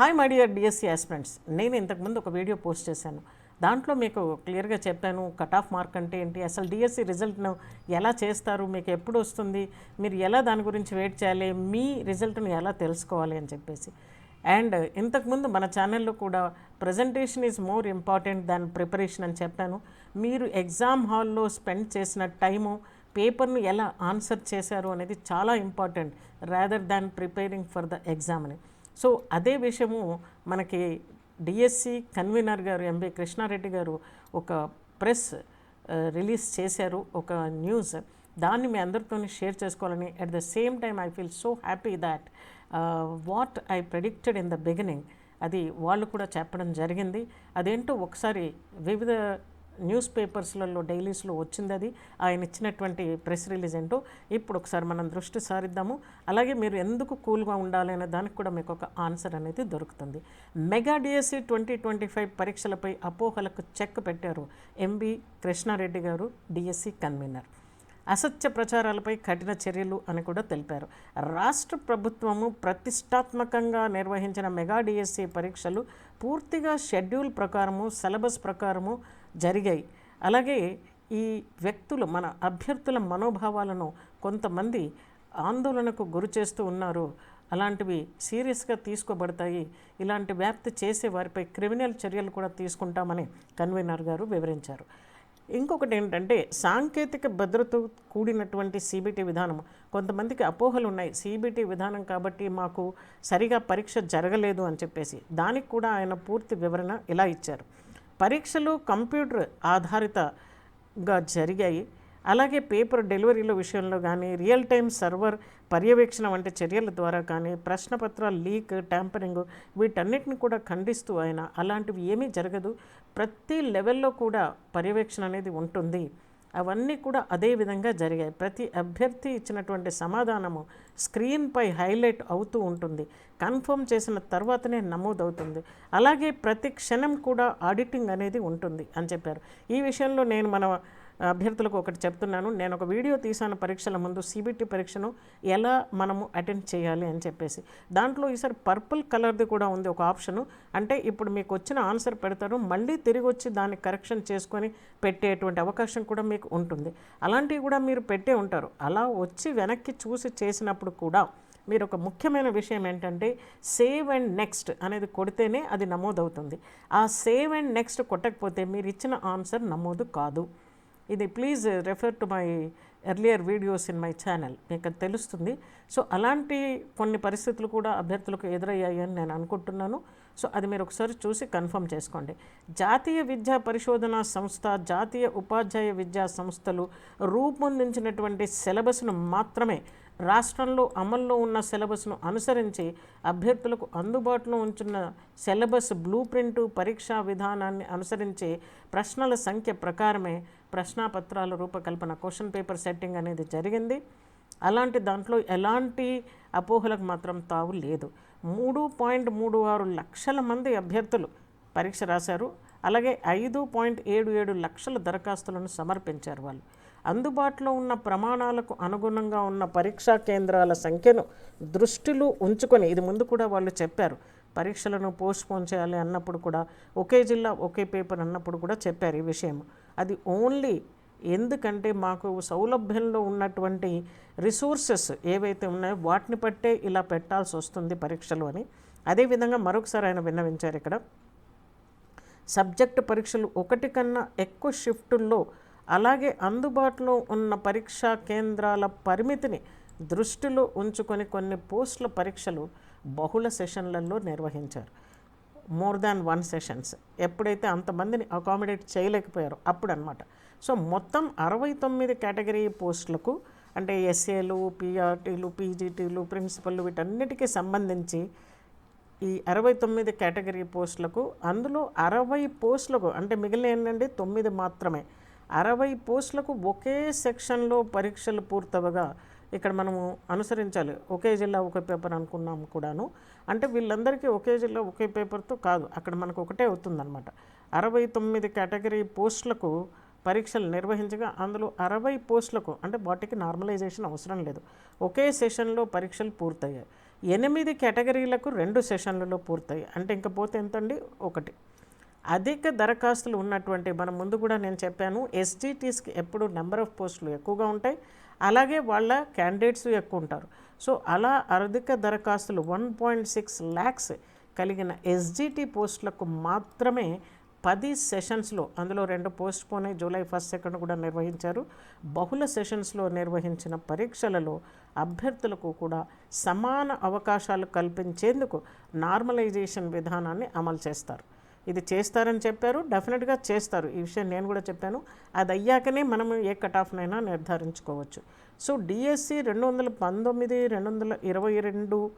Hi my dear DSC aspirants. నేను ఇంతకుముందు ఒక వీడియో పోస్ట్ చేశాను. దాంట్లో మీకు క్లియర్గా చెప్పాను కట్ ఆఫ్ మార్క్ అంటే ఏంటి అసలు డిఎస్సి రిజల్ట్ను ఎలా చేస్తారు మీకు ఎప్పుడు వస్తుంది మీరు ఎలా దాని గురించి వెయిట్ చేయాలి మీ రిజల్ట్ని ఎలా తెలుసుకోవాలి అని చెప్పేసి. అండ్ ఇంతకుముందు మన ఛానల్లో కూడా presentation is more important than preparation అని చెప్పాను. మీరు ఎగ్జామ్ హాల్లో స్పెండ్ చేసిన టైము పేపర్ను ఎలా ఆన్సర్ చేశారు అనేది చాలా important rather than preparing for the exam అని సో అదే విషయము మనకి డిఎస్సి కన్వీనర్ గారు ఎంబీ కృష్ణారెడ్డి గారు ఒక ప్రెస్ రిలీజ్ చేశారు ఒక న్యూస్. దాన్ని మీ అందరితో షేర్ చేసుకోవాలని at the same time I feel so happy that what I predicted in the beginning అది వాళ్ళు కూడా చెప్పడం జరిగింది. అదేంటో ఒకసారి వివిధ న్యూస్ పేపర్స్లలో డైలీస్లో వచ్చింది అది ఆయన ఇచ్చినటువంటి ప్రెస్ రిలీజ్ ఏంటో ఇప్పుడు ఒకసారి మనం దృష్టి సారిద్దాము. అలాగే మీరు ఎందుకు కూల్గా ఉండాలి అనే దానికి కూడా మీకు ఒక ఆన్సర్ అనేది దొరుకుతుంది. Mega DSC twenty twenty five పరీక్షలపై అపోహలకు చెక్ పెట్టారు ఎంబి కృష్ణారెడ్డి గారు డిఎస్సి కన్వీనర్. అసత్య ప్రచారాలపై కఠిన చర్యలు అని కూడా తెలిపారు. రాష్ట్ర ప్రభుత్వము ప్రతిష్టాత్మకంగా నిర్వహించిన మెగా డిఎస్సి పరీక్షలు పూర్తిగా షెడ్యూల్ ప్రకారము సిలబస్ ప్రకారము జరిగాయి. అలాగే ఈ వ్యక్తులు మన అభ్యర్థుల మనోభావాలను కొంతమంది ఆందోళనకు గురి చేస్తూ ఉన్నారు. అలాంటివి సీరియస్గా తీసుకోబడతాయి. ఇలాంటి వ్యాప్తి చేసే వారిపై క్రిమినల్ చర్యలు కూడా తీసుకుంటామని కన్వీనర్ గారు వివరించారు. ఇంకొకటి ఏంటంటే సాంకేతిక భద్రత కూడినటువంటి సిబిటి విధానం. కొంతమందికి అపోహలు ఉన్నాయి. సిబిటి విధానం కాబట్టి మాకు సరిగా పరీక్ష జరగలేదు అని చెప్పేసి. దానికి కూడా ఆయన పూర్తి వివరణ ఇలా ఇచ్చారు. పరీక్షలు కంప్యూటర్ ఆధారితగా జరిగాయి. అలాగే పేపర్ డెలివరీల విషయంలో కానీ రియల్ టైం సర్వర్ పర్యవేక్షణ వంటి చర్యల ద్వారా కానీ ప్రశ్నపత్ర లీక్ ట్యాంపరింగ్ వీటన్నిటిని కూడా ఖండిస్తూ ఆయన అలాంటివి ఏమీ జరగదు. ప్రతి లెవెల్లో కూడా పర్యవేక్షణ అనేది ఉంటుంది. అవన్నీ కూడా అదే విధంగా జరిగాయి. ప్రతి అభ్యర్థి ఇచ్చినటువంటి సమాధానము స్క్రీన్పై హైలైట్ అవుతూ ఉంటుంది. కన్ఫర్మ్ చేసిన తర్వాతనే నమోదవుతుంది. అలాగే ప్రతి క్షణం కూడా ఆడిటింగ్ అనేది ఉంటుంది అని చెప్పారు. ఈ విషయంలో నేను మన అభ్యర్థులకు ఒకటి చెప్తున్నాను. నేను ఒక వీడియో తీసాను పరీక్షల ముందు సిబిటి పరీక్షను ఎలా మనము అటెండ్ చేయాలి అని చెప్పేసి. దాంట్లో ఈసారి పర్పుల్ కలర్ది కూడా ఉంది ఒక ఆప్షను. అంటే ఇప్పుడు మీకు వచ్చిన ఆన్సర్ పెడతారు మళ్ళీ తిరిగి వచ్చి దాన్ని కరెక్షన్ చేసుకొని పెట్టేటువంటి అవకాశం కూడా మీకు ఉంటుంది. అలాంటివి కూడా మీరు పెట్టే ఉంటారు. అలా వచ్చి వెనక్కి చూసి చేసినప్పుడు కూడా మీరు ఒక ముఖ్యమైన విషయం ఏంటంటే సేవ్ అండ్ నెక్స్ట్ అనేది కొడితేనే అది నమోదవుతుంది. ఆ సేవ్ అండ్ నెక్స్ట్ కొట్టకపోతే మీరు ఇచ్చిన ఆన్సర్ నమోదు కాదు. ఇది please refer to my earlier videos in my channel మీకు అది తెలుస్తుంది. సో అలాంటి కొన్ని పరిస్థితులు కూడా అభ్యర్థులకు ఎదురయ్యాయని నేను అనుకుంటున్నాను. సో అది మీరు ఒకసారి చూసి కన్ఫర్మ్ చేసుకోండి. జాతీయ విద్యా పరిశోధన సంస్థ జాతీయ ఉపాధ్యాయ విద్యా సంస్థలు రూపొందించినటువంటి సిలబస్ను మాత్రమే రాష్ట్రంలో అమల్లో ఉన్న సిలబస్ను అనుసరించి అభ్యర్థులకు అందుబాటులో ఉంచున్న సిలబస్ బ్లూ ప్రింటు పరీక్షా విధానాన్ని అనుసరించి ప్రశ్నల సంఖ్య ప్రకారమే ప్రశ్నాపత్రాల రూపకల్పన క్వశ్చన్ పేపర్ సెట్టింగ్ అనేది జరిగింది. అలాంటి దాంట్లో ఎలాంటి అపోహలకు మాత్రం తావు లేదు. మూడు పాయింట్ మూడు ఆరు లక్షల మంది అభ్యర్థులు పరీక్ష రాశారు. అలాగే ఐదు పాయింట్ ఏడు ఏడు లక్షల దరఖాస్తులను సమర్పించారు వాళ్ళు. అందుబాటులో ఉన్న ప్రమాణాలకు అనుగుణంగా ఉన్న పరీక్షా కేంద్రాల సంఖ్యను దృష్టిలో ఉంచుకొని ఇది ముందు కూడా వాళ్ళు చెప్పారు పరీక్షలను పోస్ట్పోన్ చేయాలి అన్నప్పుడు కూడా ఒకే జిల్లా ఒకే పేపర్ అన్నప్పుడు కూడా చెప్పారు ఈ విషయం. అది ఓన్లీ ఎందుకంటే మాకు సౌలభ్యంలో ఉన్నటువంటి రిసోర్సెస్ ఏవైతే ఉన్నాయో వాటిని బట్టే ఇలా పెట్టాల్సి వస్తుంది పరీక్షలు అని. అదేవిధంగా మరొకసారి ఆయన విన్నవించారు ఇక్కడ. సబ్జెక్టు పరీక్షలు ఒకటి కన్నా ఎక్కువ షిఫ్టుల్లో అలాగే అందుబాటులో ఉన్న పరీక్షా కేంద్రాల పరిమితిని దృష్టిలో ఉంచుకొని కొన్ని పోస్టుల పరీక్షలు బహుళ సెషన్లలో నిర్వహించారు. More than one sessions. ఎప్పుడైతే అంతమందిని అకామిడేట్ చేయలేకపోయారో అప్పుడు అనమాట సో మొత్తం అరవై తొమ్మిది కేటగిరీ పోస్టులకు అంటే ఎస్ఏలు పిఆర్టీలు పీజీటీలు ప్రిన్సిపల్ వీటన్నిటికీ సంబంధించి ఈ అరవై తొమ్మిది కేటగిరీ పోస్టులకు అందులో అరవై పోస్టులకు అంటే మిగిలిన ఏంటంటే తొమ్మిది మాత్రమే. అరవై పోస్టులకు ఒకే సెక్షన్లో పరీక్షలు పూర్తవగా ఇక్కడ మనము అనుసరించాలి. ఒకే జిల్లా ఒకే పేపర్ అనుకున్నాం కూడాను. అంటే వీళ్ళందరికీ ఒకే జిల్లా ఒకే పేపర్తో కాదు. అక్కడ మనకు ఒకటే అవుతుందన్నమాట. అరవై తొమ్మిది కేటగిరీ పోస్టులకు పరీక్షలు నిర్వహించగా అందులో అరవై పోస్టులకు అంటే వాటికి నార్మలైజేషన్ అవసరం లేదు. ఒకే సెషన్లో పరీక్షలు పూర్తయ్యాయి. ఎనిమిది కేటగిరీలకు రెండు సెషన్లలో పూర్తయి అంటే ఇంక పోతే ఎంతండి? ఒకటి. అధిక దరఖాస్తులు ఉన్నటువంటి మనం ముందు కూడా నేను చెప్పాను ఎస్జిటీస్కి ఎప్పుడు నెంబర్ ఆఫ్ పోస్టులు ఎక్కువగా ఉంటాయి. అలాగే వాళ్ళ క్యాండిడేట్స్ ఎక్కువ ఉంటారు సో అలా అధిక దరఖాస్తులు వన్ పాయింట్ సిక్స్ ల్యాక్స్ కలిగిన ఎస్జిటి పోస్టులకు మాత్రమే పది సెషన్స్లో అందులో రెండు పోస్ట్ పోనే జూలై ఫస్ట్ సెకండ్ కూడా నిర్వహించారు. బహుళ సెషన్స్లో నిర్వహించిన పరీక్షలలో అభ్యర్థులకు కూడా సమాన అవకాశాలు కల్పించేందుకు నార్మలైజేషన్ విధానాన్ని అమలు చేస్తారు. ఇది చేస్తారని చెప్పారు. డెఫినెట్గా చేస్తారు. ఈ విషయం నేను కూడా చెప్పాను. అది అయ్యాకనే మనం ఏ కట్ ఆఫ్నైనా నిర్ధారించుకోవచ్చు. సో డిఎస్సి రెండు వందల పంతొమ్మిది రెండు వందల ఇరవై రెండు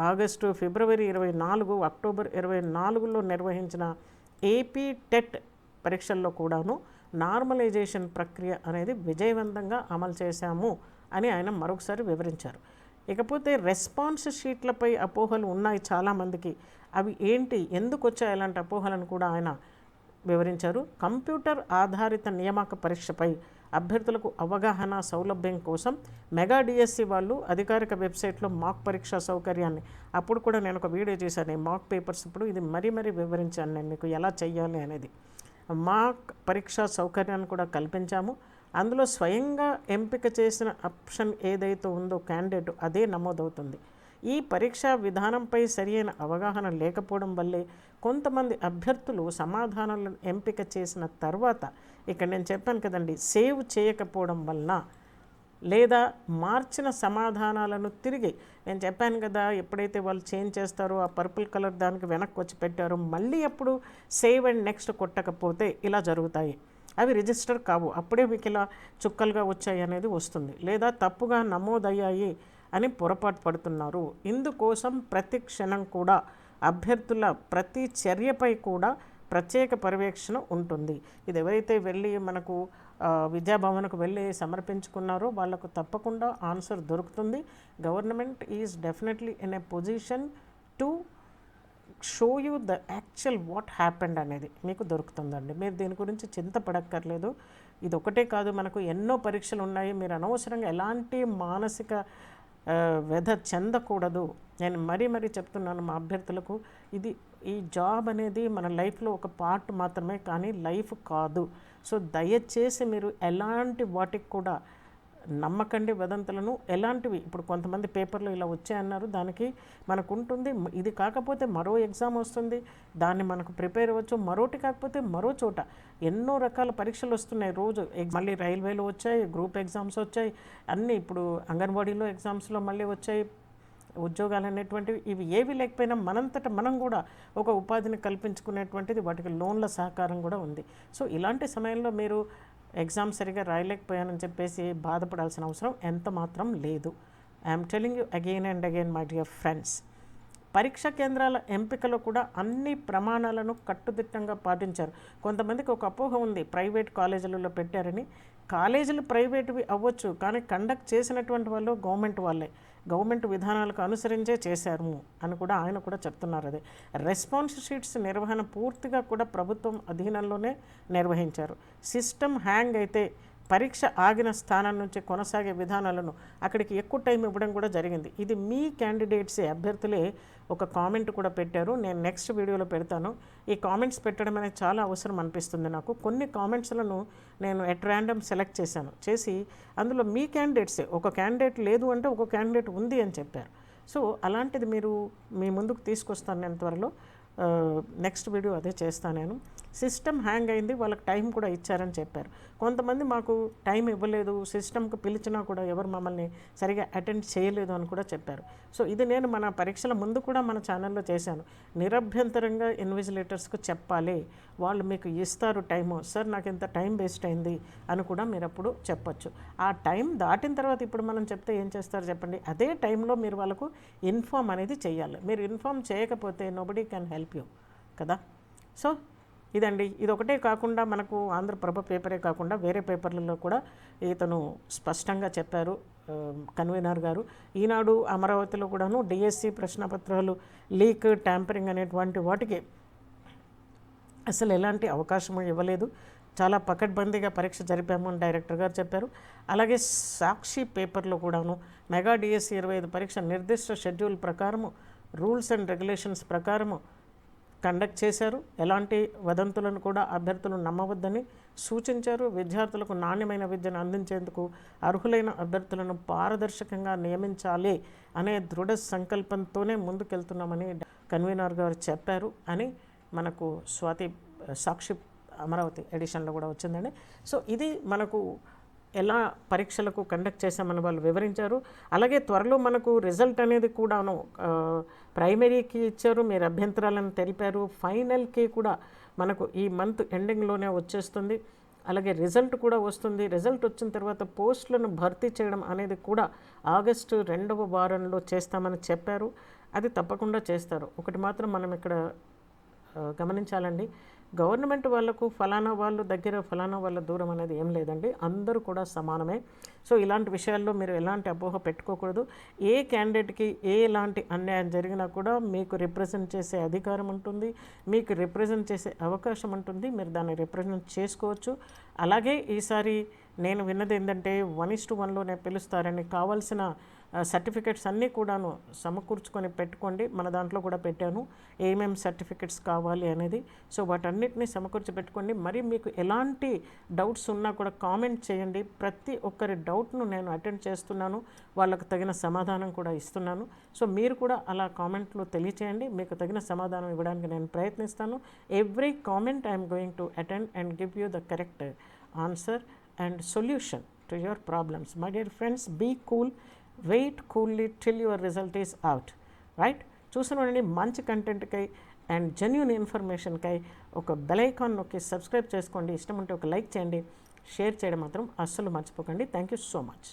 ఆగస్టు ఫిబ్రవరి ఇరవై నాలుగు అక్టోబర్ ఇరవై నాలుగులో నిర్వహించిన ఏపీ టెట్ పరీక్షల్లో కూడాను నార్మలైజేషన్ ప్రక్రియ అనేది విజయవంతంగా అమలు చేశాము అని ఆయన మరొకసారి వివరించారు. ఇకపోతే రెస్పాన్స్ షీట్లపై అపోహలు ఉన్నాయి చాలామందికి. అవి ఏంటి? ఎందుకు వచ్చాయి అలాంటి అపోహలను కూడా ఆయన వివరించారు. కంప్యూటర్ ఆధారిత నియామక పరీక్షపై అభ్యర్థులకు అవగాహన సౌలభ్యం కోసం మెగా డిఎస్సి వాళ్ళు అధికారిక వెబ్సైట్లో మాక్ పరీక్షా సౌకర్యాన్ని. అప్పుడు కూడా నేను ఒక వీడియో చేశాను. ఈ మాక్ పేపర్స్ ఇప్పుడు ఇది మరీ మరీ వివరించాను నేను మీకు ఎలా చేయాలి అనేది. మాక్ పరీక్షా సౌకర్యాన్ని కూడా కల్పించాము. అందులో స్వయంగా ఎంపిక చేసిన ఆప్షన్ ఏదైతే ఉందో క్యాండిడేట్ అదే నమోదవుతుంది. ఈ పరీక్షా విధానంపై సరియైన అవగాహన లేకపోవడం వల్లే కొంతమంది అభ్యర్థులు సమాధానాలను ఎంపిక చేసిన తర్వాత ఇక్కడ నేను చెప్పాను కదండి సేవ్ చేయకపోవడం వలన లేదా మార్చిన సమాధానాలను తిరిగి నేను చెప్పాను కదా ఎప్పుడైతే వాళ్ళు చేంజ్ చేస్తారో ఆ పర్పుల్ కలర్ దానికి వెనక్కి వచ్చి పెట్టారో మళ్ళీ అప్పుడు సేవ్ అండ్ నెక్స్ట్ కొట్టకపోతే ఇలా జరుగుతాయి. అవి రిజిస్టర్ కావు. అప్పుడే మీకు ఇలా చుక్కలుగా వచ్చాయి అనేది వస్తుంది. లేదా తప్పుగా నమోదయ్యాయి అని పొరపాటు పడుతున్నారు. ఇందుకోసం ప్రతి క్షణం కూడా అభ్యర్థుల ప్రతి చర్యపై కూడా ప్రత్యేక పర్యవేక్షణ ఉంటుంది. ఇది ఎవరైతే వెళ్ళి మనకు విద్యాభవన్కు వెళ్ళి సమర్పించుకున్నారో వాళ్ళకు తప్పకుండా ఆన్సర్ దొరుకుతుంది. Government is definitely in a position to show you the actual what happened అనేది మీకు దొరుకుతుందండి. మీరు దీని గురించి చింతపడక్కర్లేదు. ఇది ఒకటే కాదు మనకు ఎన్నో పరీక్షలు ఉన్నాయి. మీరు అనవసరంగా ఎలాంటి మానసిక వ్యధ చెందకూడదు. నేను మరీ మరీ చెప్తున్నాను మా అభ్యర్థులకు. ఇది ఈ జాబ్ అనేది మన లైఫ్లో ఒక పార్ట్ మాత్రమే కానీ లైఫ్ కాదు. సో దయచేసి మీరు ఎలాంటి వాటికి కూడా నమ్మకండి వదంతులను. ఎలాంటివి? ఇప్పుడు కొంతమంది పేపర్లు ఇలా వచ్చాయన్నారు. దానికి మనకు ఉంటుంది ఇది కాకపోతే మరో ఎగ్జామ్ వస్తుంది. దాన్ని మనకు ప్రిపేర్ అవ్వచ్చు. మరోటి కాకపోతే మరో చోట ఎన్నో రకాల పరీక్షలు వస్తున్నాయి రోజు. మళ్ళీ రైల్వేలో వచ్చాయి గ్రూప్ ఎగ్జామ్స్ వచ్చాయి. అన్నీ ఇప్పుడు అంగన్వాడీలో ఎగ్జామ్స్లో మళ్ళీ వచ్చాయి. ఉద్యోగాలు అనేటువంటివి ఇవి ఏవి లేకపోయినా మనంతట మనం కూడా ఒక ఉపాధిని కల్పించుకునేటువంటిది వాటికి లోన్ల సహకారం కూడా ఉంది. సో ఇలాంటి సమయంలో మీరు ఎగ్జామ్ సరిగా రాయలేకపోయానని చెప్పేసి బాధపడాల్సిన అవసరం ఎంత మాత్రం లేదు. I'm telling you again and again my dear friends పరీక్ష కేంద్రాల ఎంపికలో కూడా అన్ని ప్రమాణాలను కట్టుదిట్టంగా పాటించారు. కొంతమందికి ఒక అపోహ ఉంది. ప్రైవేట్ కాలేజీలలో పెట్టారని. కాలేజీలు ప్రైవేట్వి అవ్వచ్చు కానీ కండక్ట్ చేసినటువంటి వాళ్ళు గవర్నమెంట్ వాళ్ళే. గవర్నమెంట్ విధానాలకు అనుసరించే చేశారు అని కూడా ఆయన కూడా చెప్తున్నారు అదే. రెస్పాన్స్ షీట్స్ నిర్వహణ పూర్తిగా కూడా ప్రభుత్వం అధీనంలోనే నిర్వహించారు. సిస్టమ్ హ్యాంగ్ అయితే పరీక్ష ఆగిన స్థానం నుంచి కొనసాగే విధానాలను అక్కడికి ఎక్కువ టైం ఇవ్వడం కూడా జరిగింది. ఇది మీ క్యాండిడేట్సే అభ్యర్థులే ఒక కామెంట్ కూడా పెట్టారు. నేను నెక్స్ట్ వీడియోలో పెడతాను. ఈ కామెంట్స్ పెట్టడం అనేది చాలా అవసరం అనిపిస్తుంది నాకు. కొన్ని కామెంట్స్లను నేను ఎట్ ర్యాండమ్ సెలెక్ట్ చేశాను. చేసి అందులో మీ క్యాండిడేట్సే ఒక క్యాండిడేట్ లేదు అంటే ఒక క్యాండిడేట్ ఉంది అని చెప్పారు. సో అలాంటిది మీరు మీ ముందుకు తీసుకొస్తాను నేను త్వరలో. నెక్స్ట్ వీడియో అదే చేస్తాను నేను. సిస్టమ్ హ్యాంగ్ అయింది వాళ్ళకి టైం కూడా ఇచ్చారని చెప్పారు. కొంతమంది మాకు టైం ఇవ్వలేదు సిస్టమ్కి పిలిచినా కూడా ఎవరు మమ్మల్ని సరిగా అటెండ్ చేయలేదు అని కూడా చెప్పారు. సో ఇది నేను మన పరీక్షల ముందు కూడా మన ఛానల్లో చేశాను. నిరభ్యంతరంగా ఇన్విజిలేటర్స్కు చెప్పాలి వాళ్ళు మీకు ఇస్తారు టైము సార్ నాకు ఇంత టైం వేస్ట్ అయింది అని కూడా మీరు అప్పుడు చెప్పచ్చు. ఆ టైం దాటిన తర్వాత ఇప్పుడు మనం చెప్తే ఏం చేస్తారు చెప్పండి? అదే టైంలో మీరు వాళ్ళకు ఇన్ఫామ్ అనేది చేయాలి. మీరు ఇన్ఫామ్ చేయకపోతే నోబడీ క్యాన్ హెల్ప్ యూ కదా? సో ఇదండి. ఇది ఒకటే కాకుండా మనకు ఆంధ్రప్రభ పేపరే కాకుండా వేరే పేపర్లలో కూడా ఇతను స్పష్టంగా చెప్పారు. కన్వీనర్ గారు. ఈనాడు అమరావతిలో కూడాను డిఎస్సి ప్రశ్నపత్రాలు లీక్ ట్యాంపరింగ్ అనేటువంటి వాటికి అసలు ఎలాంటి అవకాశం ఇవ్వలేదు. చాలా పకడ్బందీగా పరీక్ష జరిపాము అని డైరెక్టర్ గారు చెప్పారు. అలాగే సాక్షి పేపర్లో కూడాను మెగా డిఎస్సి ఇరవై ఐదు పరీక్ష నిర్దిష్ట షెడ్యూల్ ప్రకారము రూల్స్ అండ్ రెగ్యులేషన్స్ ప్రకారము కండక్ట్ చేశారు. ఎలాంటి వదంతులను కూడా అభ్యర్థులు నమ్మవద్దని సూచించారు. విద్యార్థులకు నాణ్యమైన విద్యను అందించేందుకు అర్హులైన అభ్యర్థులను పారదర్శకంగా నియమించాలి అనే దృఢ సంకల్పంతోనే ముందుకెళ్తున్నామని కన్వీనర్ గారు చెప్పారు అని మనకు స్వాతి సాక్షి అమరావతి ఎడిషన్లో కూడా వచ్చిందండి. సో ఇది మనకు ఎలా పరీక్షలకు కండక్ట్ చేశామని వాళ్ళు వివరించారు. అలాగే త్వరలో మనకు రిజల్ట్ అనేది కూడాను ప్రైమరీకి ఇచ్చారు. మీరు అభ్యంతరాలను తెలిపారు. ఫైనల్కి కూడా మనకు ఈ మంత్ ఎండింగ్లోనే వచ్చేస్తుంది. అలాగే రిజల్ట్ కూడా వస్తుంది. రిజల్ట్ వచ్చిన తర్వాత పోస్టులను భర్తీ చేయడం అనేది కూడా ఆగస్టు రెండవ వారంలో చేస్తామని చెప్పారు. అది తప్పకుండా చేస్తారు. ఒకటి మాత్రం మనం ఇక్కడ గమనించాలండి. గవర్నమెంట్ వాళ్ళకు ఫలానా వాళ్ళు దగ్గర ఫలానా వాళ్ళ దూరం అనేది ఏం లేదండి. అందరూ కూడా సమానమే. సో ఇలాంటి విషయాల్లో మీరు ఎలాంటి అపోహ పెట్టుకోకూడదు. ఏ క్యాండిడేట్కి ఏ ఎలాంటి అన్యాయం జరిగినా కూడా మీకు రిప్రజెంట్ చేసే అధికారం ఉంటుంది. మీకు రిప్రజెంట్ చేసే అవకాశం ఉంటుంది. మీరు దాన్ని రిప్రజెంట్ చేసుకోవచ్చు. అలాగే ఈసారి నేను విన్నది ఏంటంటే వన్ ఇస్ టు వన్లోనే పిలుస్తారని కావాల్సిన సర్టిఫికెట్స్ అన్నీ కూడాను సమకూర్చుకొని పెట్టుకోండి. మన దాంట్లో కూడా పెట్టాను. ఏమేం సర్టిఫికెట్స్ కావాలి అనేది. సో వాటన్నిటిని సమకూర్చి పెట్టుకోండి. మరి మీకు ఎలాంటి డౌట్స్ ఉన్నా కూడా కామెంట్ చేయండి. ప్రతి ఒక్కరి డౌట్ను నేను అటెండ్ చేస్తున్నాను. వాళ్ళకు తగిన సమాధానం కూడా ఇస్తున్నాను. సో మీరు కూడా అలా కామెంట్లు తెలియచేయండి. మీకు తగిన సమాధానం ఇవ్వడానికి నేను ప్రయత్నిస్తాను. Every comment I'm going to attend and give you the correct answer. And solution to your problems my dear friends be cool wait coolly till your result is out right వాడిని మంచి కంటెంట్కై అండ్ జెన్యున్ ఇన్ఫర్మేషన్కై ఒక bell icon నొక్కి subscribe చేసుకోండి. ఇష్టం ఉంటే ఒక like చేయండి. Share చేయడం మాత్రం అస్సలు మర్చిపోకండి. Thank you so much